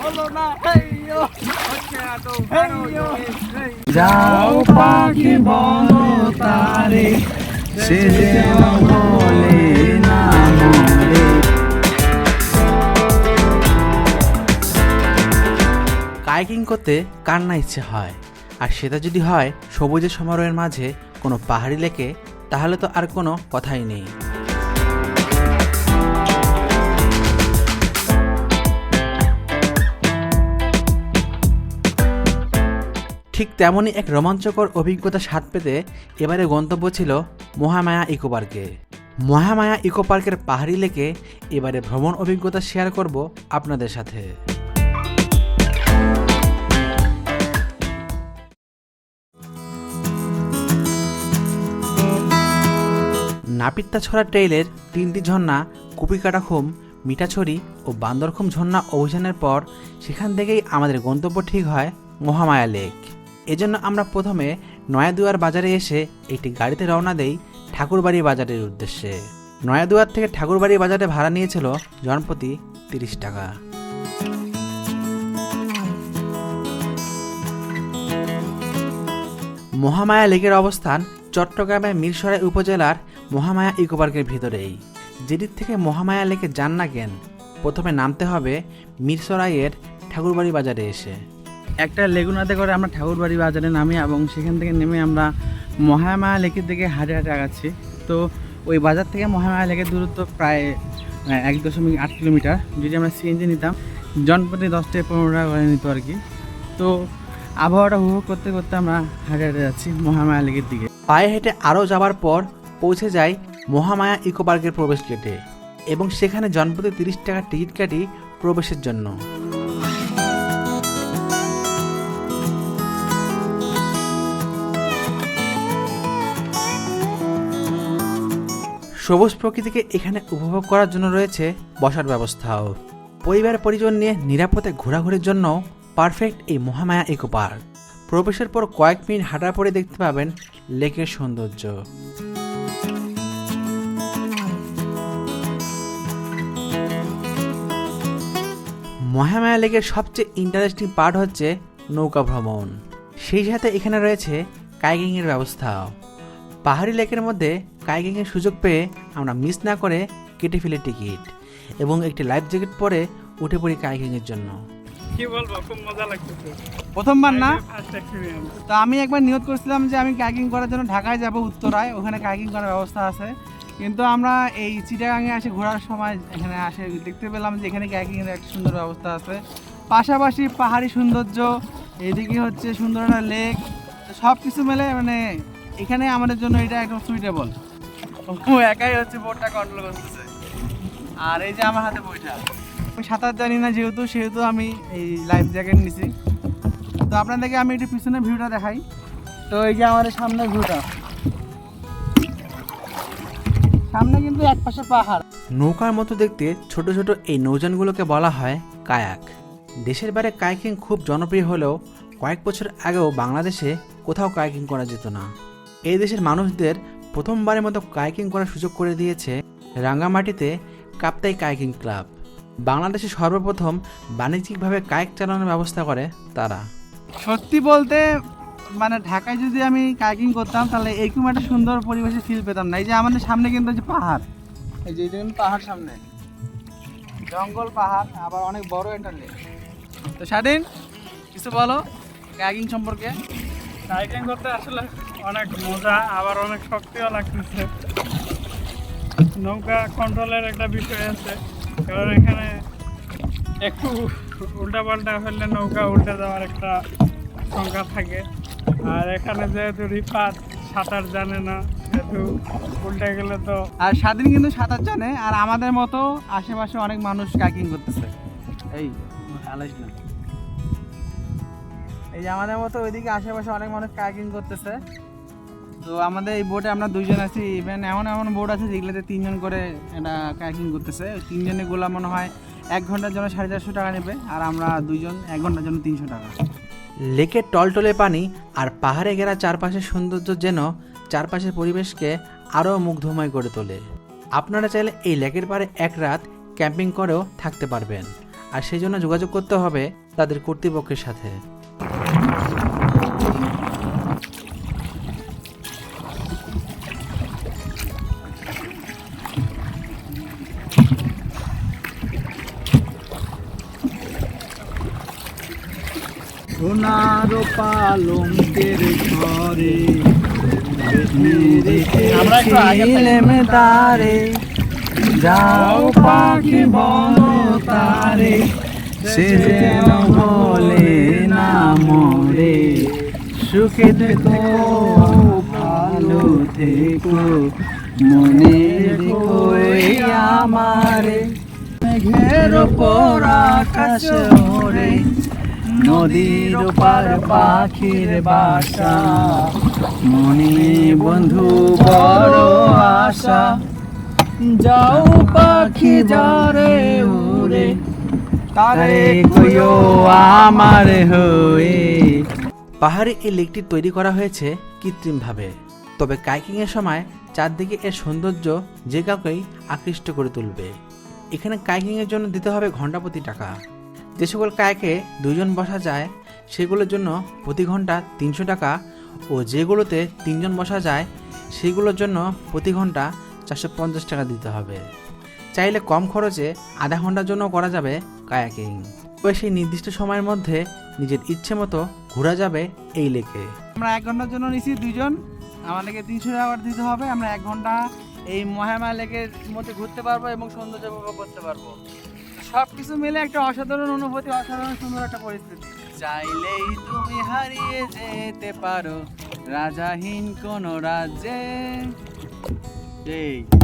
হলো না যাও পাখি বলো তারে সে বলে না কাইকিং করতে কার না ইচ্ছে হয়? আর সেটা যদি হয় সবুজের সমারোহের মাঝে কোনো পাহাড়ি লেকে তাহলে তো আর কোনো কথাই নেই। ঠিক তেমনই এক রোমাঞ্চকর অভিজ্ঞতা স্বাদ পেতে এবারে গন্তব্য ছিল মহামায়া ইকো পার্কে। মহামায়া ইকো পার্কের পাহাড়ি লেকে এবারে ভ্রমণ অভিজ্ঞতা শেয়ার করব আপনাদের সাথে। নাপিত্তা ছড়া ট্রেইলের তিনটি ঝর্ণা কুপিকাটাখুম মিঠাছড়ি ও বান্দরখুম ঝর্ণা অভিযানের পর সেখান থেকেই আমাদের গন্তব্য ঠিক হয় মহামায়া লেক। এজন্য আমরা প্রথমে নয়াদুয়ার বাজারে এসে একটি গাড়িতে রওনা দেই ঠাকুরবাড়ি বাজারের উদ্দেশ্যে। নয়াদুয়ার থেকে ঠাকুরবাড়ি বাজারে ভাড়া নিয়েছিল জনপ্রতি তিরিশ টাকা। মহামায়া লেকের অবস্থান চট্টগ্রামের মিরসরাই উপজেলার মহামায়া ইকো পার্কের ভিতরেই। যেদিক থেকে মহামায়া লেকে যান না কেন, প্রথমে নামতে হবে মিরসরাইয়ের ঠাকুরবাড়ি বাজারে এসে। একটা লেগুনাতে করে আমরা ঠাকুরবাড়ি বাজারে নামি এবং সেখান থেকে নেমে আমরা মহামায়া লেকের দিকে হাঁটে হাঁটে আগাচ্ছি। তো ওই বাজার থেকে মহামায়া লেকের দূরত্ব প্রায় এক দশমিক আট কিলোমিটার। যদি আমরা সিএনজি নিতাম, জনপ্রতি দশ থেকে পনেরো টাকা করে নিত আর কি। তো আবহাওয়াটা উপভোগ করতে করতে আমরা হাঁটে হাঁটে যাচ্ছি মহামায়া লেকের দিকে। পায়ে হেঁটে আরও যাওয়ার পর পৌঁছে যাই মহামায়া ইকো পার্কের প্রবেশ গেটে এবং সেখানে জনপ্রতি তিরিশ টাকার টিকিট কাটি প্রবেশের জন্য। সবুজ প্রকৃতিকে এখানে উপভোগ করার জন্য রয়েছে বসার ব্যবস্থাও। পরিবার পরিজন নিয়ে নিরাপদে ঘোরাঘুরির জন্য পারফেক্ট এই মহামায়া ইকো পার্ক প্রবেশের পর কয়েক মিনিট হাঁটার পরে দেখতে পাবেন লেকের সৌন্দর্য। মহামায়া লেকের সবচেয়ে ইন্টারেস্টিং পার্ট হচ্ছে নৌকা ভ্রমণ। সেই সাথে এখানে রয়েছে কাইকিংয়ের ব্যবস্থাও। পাহাড়ি লেকের মধ্যে কাইকিংয়ের সুযোগ পেয়ে আমরা মিস না করে কেটে ফেলি টিকিট এবং একটি লাইফ জ্যাকেট পরে উঠে পড়ি কাইকিংয়ের জন্য। কি বলব খুব মজা লাগতেছে। প্রথমবার না? তো আমি একবার নিয়োগ করছিলাম যে আমি কাইকিং করার জন্য ঢাকায় যাব উত্তরায়। ওখানে কাইকিং করার ব্যবস্থা আছে। কিন্তু আমরা এই চিটাগাঙে আসে ঘোরার সময় এখানে আসে দেখতে পেলাম যে এখানে কাইকিং এর একটা সুন্দর ব্যবস্থা আছে। পাশাপাশি পাহাড়ি সৌন্দর্য এদিকে হচ্ছে সুন্দর একটা লেক সব কিছু মিলে মানে এখানে আমাদের জন্য এটা একদম সুইটেবল ও একাই হচ্ছে বোটটা কন্ট্রোল করতেছে। আর এই যে আমার হাতে বইটা। আমি সাঁতার জানি না যেহেতু, সেহেতু আমি এই লাইফ জ্যাকেট নিছি। তো আপনাদেরকে আমি একটু পিছনের ভিউটা দেখাই। তো এই যে আমাদের সামনে ভিউটা সামনে কিন্তু এক পাশে পাহাড়। নৌকার মতো দেখতে ছোট ছোট এই নৌযানগুলোকে বলা হয় কায়াক। দেশের বাইরে কায়াকিং খুব জনপ্রিয় হলেও কয়েক বছর আগেও বাংলাদেশে কোথাও কায়াকিং করা যেত না। এই দেশের মানুষদের প্রথমবারের মতো কায়াকিং করার সুযোগ করে দিয়েছে রাঙ্গামাটিতে কাপ্তাই কায়াকিং ক্লাব। বাংলাদেশে সর্বপ্রথম বাণিজ্যিকভাবে কায়াক চালানোর ব্যবস্থা করে তারা। সত্যি বলতে মানে ঢাকায় যদি আমি কাইকিং করতাম, তাহলে এরকম একটা সুন্দর পরিবেশে ফিল পেতাম না। এই যে আমাদের সামনে কিন্তু যে পাহাড়। এই যে এটা কিন্তু পাহাড় সামনে। জঙ্গল, পাহাড়, আবার অনেক বড় লেক তো স্বাধীন, কিছু বলো কাইকিং সম্পর্কে? সাইক্লিং করতে আসলে অনেক মজা, আবার অনেক শক্তিও লাগতেছে। নৌকা কন্ট্রোলের একটা বিষয় আছে, কারণ এখানে একটু উল্টা পাল্টা ফেললে নৌকা উল্টে যাওয়ার একটা সংখ্যা থাকে। আর এখানে যেহেতু রিফাত সাঁতার জানে না, সেহেতু উল্টে গেলে তো আর স্বাধীন কিন্তু সাঁতার জানে, আর আমাদের মতো আশেপাশে অনেক মানুষ কাইকিং করতেছে। এই আলাইস না। এই যে আমাদের মতো ওইদিকে আশেপাশে অনেক মানুষ কাইকিং করতেছে। তো আমাদের এই বোটে আমরা দুইজন আছি ইভেন এমন এমন বোট আছে যেগুলোতে তিনজন করে এটা কাইকিং করতেছে। ওই তিনজনে গোলা মনে হয় এক ঘণ্টার জন্য সাড়ে চারশো টাকা নেবে, আর আমরা দুইজন এক ঘণ্টার জন্য তিনশো টাকা। লেকের টলটলে পানি আর পাহাড়ে ঘেরা চারপাশের সৌন্দর্য যেন চারপাশের পরিবেশকে আরও মুগ্ধময় করে তোলে। আপনারা চাইলে এই লেকের পাড়ে এক রাত ক্যাম্পিং করেও থাকতে পারবেন। আর সেই জন্য যোগাযোগ করতে হবে তাদের কর্তৃপক্ষের সাথে। সোনার পালঙ্কের ঘরে আমরা একটু তারে যাও পাখি বন তারে সে বলে সুখে থেকো ভালো থেকো মনে এই আমারে। মেঘের ওপর আকাশ ওরে নদীর পার পাখির বাসা। মনে বন্ধু, বড় আশা, যাও পাখি যারে উড়ে। তারে কইও আমার হয়ে পাহাড়ে এই লেকটি তৈরি করা হয়েছে কৃত্রিমভাবে। তবে কাইকিংয়ের সময় চারদিকে এর সৌন্দর্য যে কাউকেই আকৃষ্ট করে তুলবে। এখানে কাইকিংয়ের জন্য দিতে হবে ঘন্টাপ্রতি টাকা। যে সকল কায়কে দুজন বসা যায়, সেগুলোর জন্য প্রতি ঘণ্টা তিনশো টাকা ও যেগুলোতে তিনজন বসা যায়, সেগুলোর জন্য প্রতি ঘণ্টা চারশো পঞ্চাশ টাকা দিতে হবে। চাইলে কম খরচে আধা ঘণ্টার জন্য করা যাবে কায়াকিং। তবে সেই নির্দিষ্ট সময়ের মধ্যে নিজের ইচ্ছে মতো ঘোরা যাবে এই লেকে। আমরা এক ঘণ্টার জন্য নিছি দুইজন। আমাদেরকে তিনশো টাকা দিতে হবে। আমরা এক ঘণ্টা এই মহামা লেকের মধ্যে ঘুরতে পারব এবং সৌন্দর্য উপভোগ করতে পারব। সব কিছু মিলে একটা অসাধারণ অনুভূতি, অসাধারণ সুন্দর একটা পরিস্থিতি। চাইলেই তুমি হারিয়ে যেতে পারো। রাজাহীন কোন রাজ্যে। এই।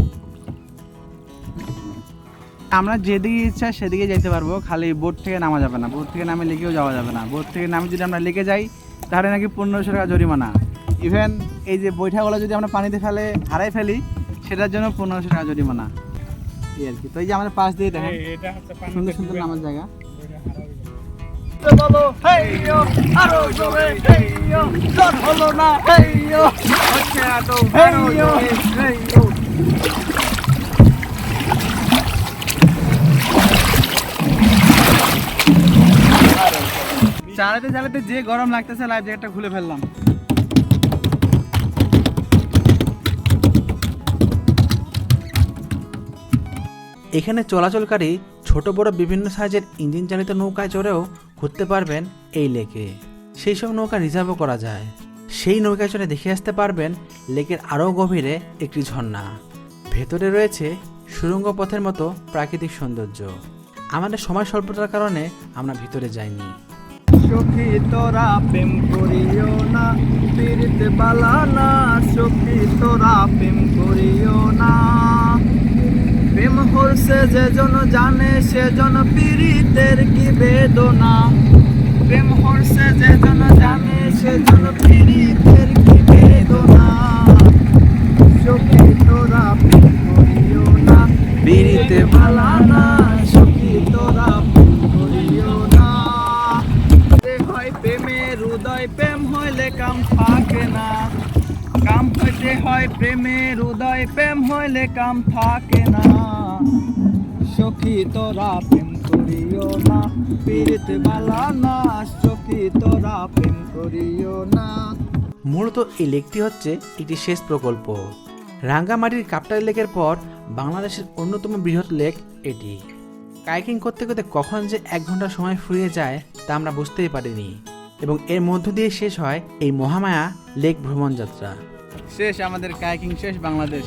আমরা যেদিকে ইচ্ছা সেদিকে যেতে পারব খালি বোট থেকে নামা যাবে না। বোট থেকে নামে লিখেও যাওয়া যাবে না। বোট থেকে নামে যদি আমরা লিখে যাই তাহলে নাকি পনেরোশো টাকা জরিমানা। ইভেন এই যে বৈঠাগুলো যদি আমরা পানিতে ফেলে হারাই ফেলি সেটার জন্য পনেরোশো টাকা জরিমানা। এই আর কি। তো এই যে আমাদের পাশ দিয়ে দেখেন সুন্দর সুন্দর নামার জায়গা। আরও জোরে হলো না হচ্ছে চালাতে চালাতে যে গরম লাগতেছে লাইফ জ্যাকেটটা খুলে ফেললাম। এখানে চলাচলকারী ছোট বড় বিভিন্ন সাইজের ইঞ্জিন চালিত নৌকায় চড়েও ঘুরতে পারবেন এই লেকে সেই সব নৌকা রিজার্ভও করা যায়। সেই নৌকায় চড়ে দেখে আসতে পারবেন লেকের আরও গভীরে একটি ঝর্ণা। ভেতরে রয়েছে সুড়ঙ্গ পথের মতো প্রাকৃতিক সৌন্দর্য। আমাদের সময় স্বল্পতার কারণে আমরা ভিতরে যাইনি। সখী তোরা প্রেম করিও না পীড়িত বালা না, সখী তোরা প্রেম করিও না। প্রেম হরছে যে জন জানে সে জন পীড়িতের কি বেদনা। প্রেম হরছে যে জন জানে সে জন পীড়িতের কি বেদনা। সখী তোরা প্রেম করিও না পীড়িতে বালা হয় প্রেমের হৃদয়, প্রেম হইলে কাম থাকে না। সখী তোরা প্রেম করিও না, পীড়িত বালা না, সখী তোরা প্রেম করিও না। মূলত এই লেকটি হচ্ছে একটি শেষ প্রকল্প। রাঙ্গামাটির কাপ্তাই লেকের পর বাংলাদেশের অন্যতম বৃহৎ লেক এটি। কাইকিং করতে করতে কখন যে এক ঘণ্টা সময় ফুরিয়ে যায়, তা আমরা বুঝতেই পারিনি। এবং এর মধ্য দিয়ে শেষ হয় এই মহামায়া লেক ভ্রমণ যাত্রা শেষ আমাদের কায়াকিং শেষ বাংলাদেশ।